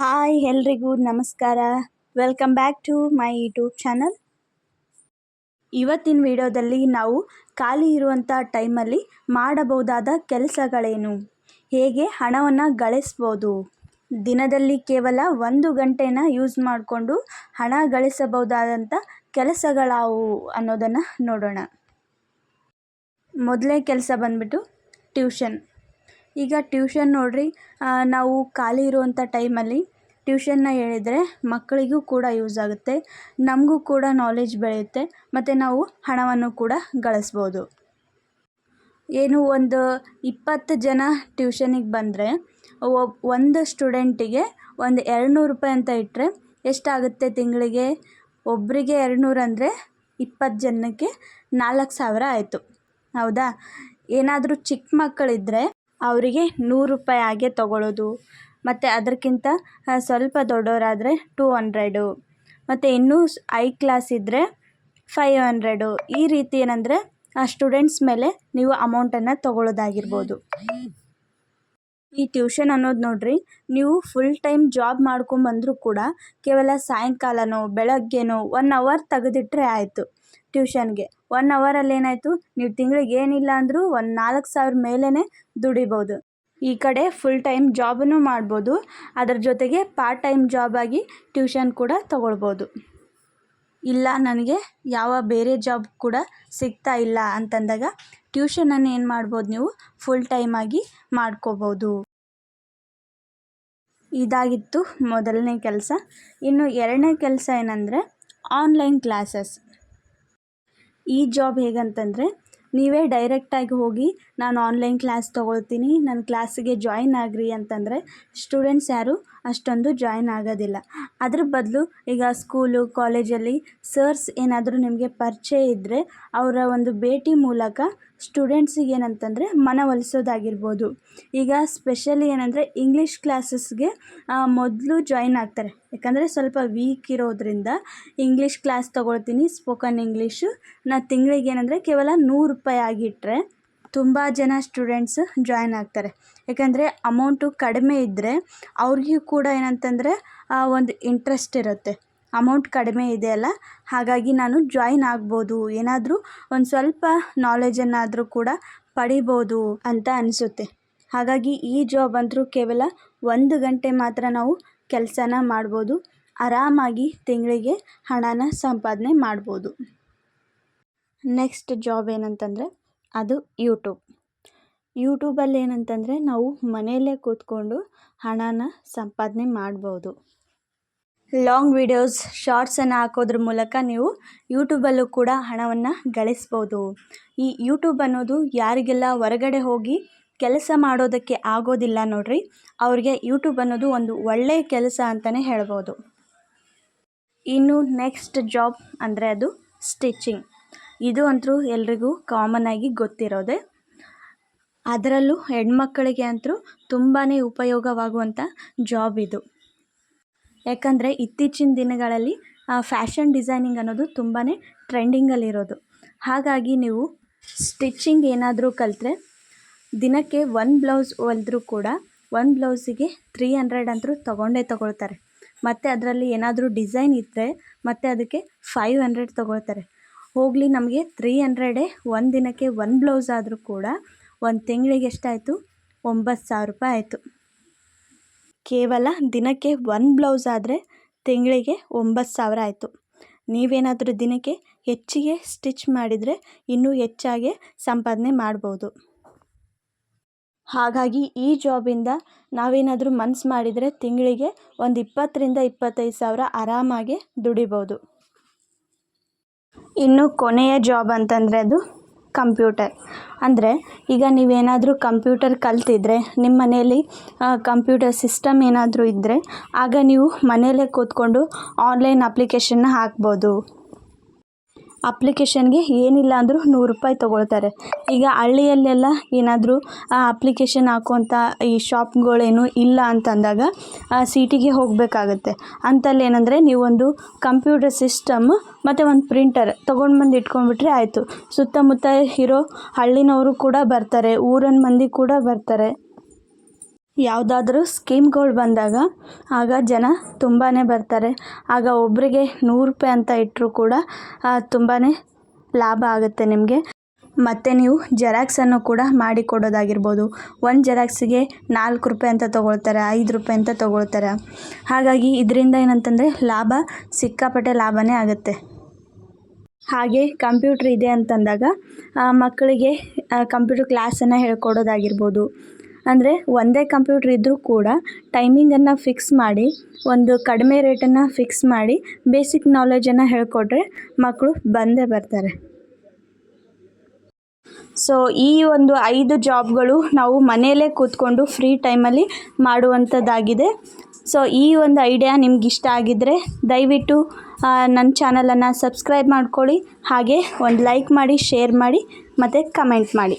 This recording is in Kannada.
ಹಾಯ್ ಎಲ್ರಿಗೂ ನಮಸ್ಕಾರ. Welcome back to my YouTube channel ಇವತ್ತಿನ ವಿಡಿಯೋದಲ್ಲಿ ನಾವು ಖಾಲಿ ಇರುವಂಥ ಟೈಮಲ್ಲಿ ಮಾಡಬಹುದಾದ ಕೆಲಸಗಳೇನು? ಹೇಗೆ ಹಣವನ್ನು ಗಳಿಸ್ಬೋದು? ದಿನದಲ್ಲಿ ಕೇವಲ ಒಂದು ಗಂಟೆನ ಯೂಸ್ ಮಾಡಿಕೊಂಡು ಹಣ ಗಳಿಸಬಹುದಾದಂಥ ಕೆಲಸಗಳಾವು ಅನ್ನೋದನ್ನು ನೋಡೋಣ. ಮೊದಲೇ ಕೆಲಸ ಬಂದ್ಬಿಟ್ಟು ಟ್ಯೂಷನ್ ಈಗ ಟ್ಯೂಷನ್ ನೋಡಿರಿ ನಾವು ಖಾಲಿ ಇರುವಂಥ ಟೈಮಲ್ಲಿ ಟ್ಯೂಷನ್ನ ಹೇಳಿದರೆ ಮಕ್ಕಳಿಗೂ ಕೂಡ ಯೂಸ್ ಆಗುತ್ತೆ, ನಮಗೂ ಕೂಡ ನಾಲೆಜ್ ಬೆಳೆಯುತ್ತೆ, ಮತ್ತು ನಾವು ಹಣವನ್ನು ಕೂಡ ಗಳಿಸ್ಬೋದು. ಏನು ಒಂದು ಇಪ್ಪತ್ತು ಜನ ಟ್ಯೂಷನಿಗೆ ಬಂದರೆ, ಒಬ್, ಒಂದು ಸ್ಟೂಡೆಂಟಿಗೆ ಒಂದು ಎರಡು ರೂಪಾಯಿ ಅಂತ ಇಟ್ಟರೆ ಎಷ್ಟಾಗುತ್ತೆ ತಿಂಗಳಿಗೆ? ಒಬ್ಬರಿಗೆ ಎರಡು ನೂರು ಅಂದರೆ ಇಪ್ಪತ್ತು ಜನಕ್ಕೆ ನಾಲ್ಕು ಸಾವಿರ ಆಯಿತು. ಹೌದಾ? ಏನಾದರೂ ಚಿಕ್ಕ ಮಕ್ಕಳಿದ್ದರೆ ಅವರಿಗೆ ನೂರು ರೂಪಾಯಿ ಹಾಗೆ ತಗೊಳ್ಳೋದು ಮತ್ತು ಅದಕ್ಕಿಂತ ಸ್ವಲ್ಪ ದೊಡ್ಡವರಾದರೆ ಟೂ ಹಂಡ್ರೆಡು ಮತ್ತು ಇನ್ನೂ ಐ ಕ್ಲಾಸ್ ಇದ್ದರೆ ಫೈವ್ ಹಂಡ್ರೆಡು ಈ ರೀತಿ ಏನಂದರೆ, ಆ ಸ್ಟೂಡೆಂಟ್ಸ್ ಮೇಲೆ ನೀವು ಅಮೌಂಟನ್ನು ತೊಗೊಳ್ಳೋದಾಗಿರ್ಬೋದು ಈ ಟ್ಯೂಷನ್ ಅನ್ನೋದು ನೋಡಿರಿ, ನೀವು ಫುಲ್ ಟೈಮ್ ಜಾಬ್ ಮಾಡ್ಕೊಂಬಂದರೂ ಕೂಡ ಕೇವಲ ಸಾಯಂಕಾಲನೋ, ಬೆಳಗ್ಗೆನೋ ಒನ್ ಅವರ್ ತೆಗೆದಿಟ್ರೆ ಆಯಿತು ಟ್ಯೂಷನ್ಗೆ ಒನ್ ಅವರಲ್ಲಿ ಏನಾಯಿತು, ನೀವು ತಿಂಗಳಿಗೆ ಏನಿಲ್ಲ ಅಂದರೂ ಒಂದು ನಾಲ್ಕು ಸಾವಿರ ಮೇಲೇ ದುಡಿಬೋದು. ಈ ಕಡೆ ಫುಲ್ ಟೈಮ್ ಜಾಬನ್ನು ಮಾಡ್ಬೋದು, ಅದರ ಜೊತೆಗೆ ಪಾರ್ಟ್ ಟೈಮ್ ಜಾಬಾಗಿ ಟ್ಯೂಷನ್ ಕೂಡ ತೊಗೊಳ್ಬೋದು. ಇಲ್ಲ, ನನಗೆ ಯಾವ ಬೇರೆ ಜಾಬ್ ಕೂಡ ಸಿಗ್ತಾ ಇಲ್ಲ ಅಂತಂದಾಗ ಟ್ಯೂಷನನ್ನು ಏನು ಮಾಡ್ಬೋದು ನೀವು? ಫುಲ್ ಟೈಮಾಗಿ ಮಾಡ್ಕೋಬೋದು. ಇದಾಗಿತ್ತು ಮೊದಲನೇ ಕೆಲಸ. ಇನ್ನು ಎರಡನೇ ಕೆಲಸ ಏನಂದರೆ ಆನ್ಲೈನ್ ಕ್ಲಾಸಸ್ ಈ ಜಾಬ್ ಹೇಗಂತಂದರೆ, ನೀವೇ ಡೈರೆಕ್ಟಾಗಿ ಹೋಗಿ, ನಾನು ಆನ್ಲೈನ್ ಕ್ಲಾಸ್ ತೊಗೊಳ್ತೀನಿ ನನ್ನ ಕ್ಲಾಸಿಗೆ ಜಾಯಿನ್ ಆಗ್ರಿ ಅಂತಂದರೆ ಸ್ಟೂಡೆಂಟ್ಸ್ ಯಾರು? ಅಷ್ಟೊಂದು ಜಾಯಿನ್ ಆಗೋದಿಲ್ಲ. ಅದ್ರ ಬದಲು ಈಗ ಸ್ಕೂಲು ಕಾಲೇಜಲ್ಲಿ ಸರ್ಸ್ ಏನಾದರೂ ನಿಮಗೆ ಪರಿಚಯ ಇದ್ದರೆ ಅವರ ಒಂದು ಭೇಟಿ ಮೂಲಕ ಸ್ಟೂಡೆಂಟ್ಸಿಗೆ ಏನಂತಂದರೆ ಮನವೊಲಿಸೋದಾಗಿರ್ಬೋದು ಈಗ ಸ್ಪೆಷಲಿ ಏನಂದರೆ ಇಂಗ್ಲೀಷ್ ಕ್ಲಾಸಸ್ಗೆ ಮೊದಲು ಜಾಯ್ನ್ ಆಗ್ತಾರೆ. ಯಾಕಂದರೆ ಸ್ವಲ್ಪ ವೀಕ್ ಇರೋದರಿಂದ ಇಂಗ್ಲೀಷ್ ಕ್ಲಾಸ್ ತೊಗೊಳ್ತೀನಿ ಸ್ಪೋಕನ್ ಇಂಗ್ಲೀಷು ನಾ ತಿಂಗಳಿಗೆ ಏನಂದರೆ ಕೇವಲ ನೂರು ರೂಪಾಯಿ ಆಗಿಟ್ಟರೆ ತುಂಬ ಜನ ಸ್ಟೂಡೆಂಟ್ಸ್ ಜಾಯ್ನ್ ಆಗ್ತಾರೆ. ಯಾಕಂದರೆ ಅಮೌಂಟು ಕಡಿಮೆ ಇದ್ದರೆ ಅವ್ರಿಗೂ ಕೂಡ ಏನಂತಂದರೆ ಒಂದು ಇಂಟ್ರೆಸ್ಟ್ ಇರುತ್ತೆ. ಅಮೌಂಟ್ ಕಡಿಮೆ ಇದೆ ಅಲ್ಲ, ಹಾಗಾಗಿ ನಾನು ಜಾಯಿನ್ ಆಗ್ಬೋದು. ಏನಾದರೂ ಒಂದು ಸ್ವಲ್ಪ ನಾಲೆಜನ್ನಾದರೂ ಕೂಡ ಪಡಿಬೋದು ಅಂತ ಅನಿಸುತ್ತೆ. ಹಾಗಾಗಿ ಈ ಜಾಬ್ ಅಂತೂ ಕೇವಲ ಒಂದು ಗಂಟೆ ಮಾತ್ರ ನಾವು ಕೆಲಸನ ಮಾಡ್ಬೋದು. ಆರಾಮಾಗಿ ತಿಂಗಳಿಗೆ ಹಣನ ಸಂಪಾದನೆ ಮಾಡ್ಬೋದು. ನೆಕ್ಸ್ಟ್ ಜಾಬ್ ಏನಂತಂದರೆ ಅದು ಯೂಟ್ಯೂಬ್. ಯೂಟ್ಯೂಬಲ್ಲಿ ಏನಂತಂದರೆ ನಾವು ಮನೆಯಲ್ಲೇ ಕೂತ್ಕೊಂಡು ಹಣನ ಸಂಪಾದನೆ ಮಾಡ್ಬೋದು. ಲಾಂಗ್ ವಿಡಿಯೋಸ್, ಶಾರ್ಟ್ಸನ್ನು ಹಾಕೋದ್ರ ಮೂಲಕ ನೀವು ಯೂಟ್ಯೂಬಲ್ಲೂ ಕೂಡ ಹಣವನ್ನು ಗಳಿಸ್ಬೋದು. ಈ ಯೂಟ್ಯೂಬ್ ಅನ್ನೋದು ಯಾರಿಗೆಲ್ಲ ಹೊರಗಡೆ ಹೋಗಿ ಕೆಲಸ ಮಾಡೋದಕ್ಕೆ ಆಗೋದಿಲ್ಲ ನೋಡ್ರಿ, ಅವ್ರಿಗೆ ಯೂಟ್ಯೂಬ್ ಅನ್ನೋದು ಒಂದು ಒಳ್ಳೆಯ ಕೆಲಸ ಅಂತಲೇ ಹೇಳ್ಬೋದು. ಇನ್ನು ನೆಕ್ಸ್ಟ್ ಜಾಬ್ ಅಂದರೆ ಅದು ಸ್ಟಿಚಿಂಗ್. ಇದು ಅಂತೂ ಎಲ್ರಿಗೂ ಆಗಿ ಗೊತ್ತಿರೋದೆ. ಅದರಲ್ಲೂ ಹೆಣ್ಮಕ್ಕಳಿಗೆ ಅಂತೂ ತುಂಬಾ ಉಪಯೋಗವಾಗುವಂಥ ಜಾಬ್ ಇದು. ಯಾಕಂದರೆ ಇತ್ತೀಚಿನ ದಿನಗಳಲ್ಲಿ ಫ್ಯಾಷನ್ ಡಿಸೈನಿಂಗ್ ಅನ್ನೋದು ತುಂಬಾ ಟ್ರೆಂಡಿಂಗಲ್ಲಿರೋದು ಹಾಗಾಗಿ ನೀವು ಸ್ಟಿಚ್ಚಿಂಗ್ ಏನಾದರೂ ಕಲಿತ್ರೆ, ದಿನಕ್ಕೆ ಒಂದು ಬ್ಲೌಸ್ ಹೊಲಿದ್ರೂ ಕೂಡ ಒಂದು ಬ್ಲೌಸಿಗೆ ತ್ರೀ ಹಂಡ್ರೆಡ್ ಅಂತೂ ತೊಗೊಂಡೇ ತೊಗೊಳ್ತಾರೆ. ಮತ್ತು ಅದರಲ್ಲಿ ಏನಾದರೂ ಡಿಸೈನ್ ಇದ್ದರೆ ಮತ್ತು ಅದಕ್ಕೆ ಫೈವ್ ಹಂಡ್ರೆಡ್ ತೊಗೊಳ್ತಾರೆ. ಹೋಗಲಿ ನಮಗೆ ತ್ರೀ ಹಂಡ್ರೆಡೇ ಒಂದು ದಿನಕ್ಕೆ ಒಂದು ಬ್ಲೌಸ್ ಆದರೂ ಕೂಡ ಒಂದು ತಿಂಗಳಿಗೆ ಎಷ್ಟಾಯಿತು? ಒಂಬತ್ತು ಸಾವಿರ ರೂಪಾಯಿ ಆಯಿತು. ಕೇವಲ ದಿನಕ್ಕೆ ಒಂದು ಬ್ಲೌಸ್ ಆದರೆ ತಿಂಗಳಿಗೆ ಒಂಬತ್ತು ಸಾವಿರ ಆಯಿತು. ನೀವೇನಾದರೂ ದಿನಕ್ಕೆ ಹೆಚ್ಚಿಗೆ ಸ್ಟಿಚ್ ಮಾಡಿದರೆ ಇನ್ನೂ ಹೆಚ್ಚಾಗಿ ಸಂಪಾದನೆ ಮಾಡ್ಬೋದು. ಹಾಗಾಗಿ ಈ ಜಾಬಿಂದ ನಾವೇನಾದರೂ ಮನ್ಸು ಮಾಡಿದರೆ ತಿಂಗಳಿಗೆ ಒಂದು ಇಪ್ಪತ್ತರಿಂದ ಇಪ್ಪತ್ತೈದು ಸಾವಿರ ಆರಾಮಾಗಿ ದುಡಿಬೋದು. ಇನ್ನು ಕೊನೆಯ ಜಾಬ್ ಅಂತಂದರೆ ಅದು ಕಂಪ್ಯೂಟರ್ ಅಂದರೆ ಈಗ ನೀವೇನಾದರೂ ಕಂಪ್ಯೂಟರ್ ಕಲ್ತಿದ್ರೆ ನಿಮ್ಮ ಮನೆಯಲ್ಲಿ ಕಂಪ್ಯೂಟರ್ ಸಿಸ್ಟಮ್ ಏನಾದರೂ ಇದ್ದರೆ ಆಗ ನೀವು ಮನೆಯಲ್ಲೇ ಕೂತ್ಕೊಂಡು ಆನ್ಲೈನ್ ಅಪ್ಲಿಕೇಶನ್ನ ಹಾಕ್ಬೋದು. ಅಪ್ಲಿಕೇಶನ್ಗೆ ಏನಿಲ್ಲ ಅಂದರೂ ನೂರು ರೂಪಾಯಿ ತೊಗೊಳ್ತಾರೆ. ಈಗ ಹಳ್ಳಿಯಲ್ಲೆಲ್ಲ ಏನಾದರೂ ಅಪ್ಲಿಕೇಶನ್ ಹಾಕುವಂಥ ಈ ಶಾಪ್ಗಳೇನು ಇಲ್ಲ ಅಂತಂದಾಗ ಸಿಟಿಗೆ ಹೋಗಬೇಕಾಗತ್ತೆ. ಅಂತಲ್ಲಿ ಏನಂದರೆ, ನೀವೊಂದು ಕಂಪ್ಯೂಟರ್ ಸಿಸ್ಟಮ್ ಮತ್ತು ಒಂದು ಪ್ರಿಂಟರ್ ತೊಗೊಂಡು ಬಂದು ಇಟ್ಕೊಂಡ್ಬಿಟ್ರೆ ಆಯಿತು. ಸುತ್ತಮುತ್ತ ಇರೋ ಹಳ್ಳಿನವರು ಕೂಡ ಬರ್ತಾರೆ, ಊರಿನ ಮಂದಿ ಕೂಡ ಬರ್ತಾರೆ. ಯಾವುದಾದ್ರೂ ಸ್ಕೀಮ್ಗಳು ಬಂದಾಗ ಆಗ ಜನ ತುಂಬಾ ಬರ್ತಾರೆ. ಆಗ ಒಬ್ಬರಿಗೆ ನೂರು ರೂಪಾಯಿ ಅಂತ ಇಟ್ಟರೂ ಕೂಡ ತುಂಬಾ ಲಾಭ ಆಗುತ್ತೆ ನಿಮಗೆ. ಮತ್ತು ನೀವು ಜೆರಾಕ್ಸನ್ನು ಕೂಡ ಮಾಡಿ ಕೊಡೋದಾಗಿರ್ಬೋದು. ಒಂದು ಜೆರಾಕ್ಸಿಗೆ ನಾಲ್ಕು ರೂಪಾಯಿ ಅಂತ ತೊಗೊಳ್ತಾರೆ, ಐದು ರೂಪಾಯಿ ಅಂತ ತೊಗೊಳ್ತಾರೆ. ಹಾಗಾಗಿ ಇದರಿಂದ ಏನಂತಂದರೆ ಲಾಭ, ಸಿಕ್ಕಾಪಟ್ಟೆ ಲಾಭನೇ ಆಗುತ್ತೆ. ಹಾಗೆ ಕಂಪ್ಯೂಟ್ರ್ ಇದೆ ಅಂತಂದಾಗ ಮಕ್ಕಳಿಗೆ ಕಂಪ್ಯೂಟರ್ ಕ್ಲಾಸನ್ನು ಹೇಳ್ಕೊಡೋದಾಗಿರ್ಬೋದು. ಅಂದರೆ ಒಂದೇ ಕಂಪ್ಯೂಟ್ರ್ ಇದ್ದರೂ ಕೂಡ ಟೈಮಿಂಗನ್ನು ಫಿಕ್ಸ್ ಮಾಡಿ, ಒಂದು ಕಡಿಮೆ ರೇಟನ್ನು ಫಿಕ್ಸ್ ಮಾಡಿ ಬೇಸಿಕ್ ನಾಲೆಜನ್ನು ಹೇಳಿಕೊಟ್ರೆ ಮಕ್ಕಳು ಬಂದೇ ಬರ್ತಾರೆ. ಸೊ ಈ ಒಂದು ಐದು ಜಾಬ್ಗಳು ನಾವು ಮನೆಯಲ್ಲೇ ಕೂತ್ಕೊಂಡು ಫ್ರೀ ಟೈಮಲ್ಲಿ ಮಾಡುವಂಥದ್ದಾಗಿದೆ. ಸೊ ಈ ಒಂದು ಐಡಿಯಾ ನಿಮ್ಗೆ ಇಷ್ಟ ಆಗಿದ್ದರೆ ದಯವಿಟ್ಟು ನನ್ನ ಚಾನಲನ್ನು ಸಬ್ಸ್ಕ್ರೈಬ್ ಮಾಡ್ಕೊಳ್ಳಿ, ಹಾಗೆ ಒಂದು ಲೈಕ್ ಮಾಡಿ ಶೇರ್ ಮಾಡಿ, ಮತ್ತು ಕಮೆಂಟ್ ಮಾಡಿ.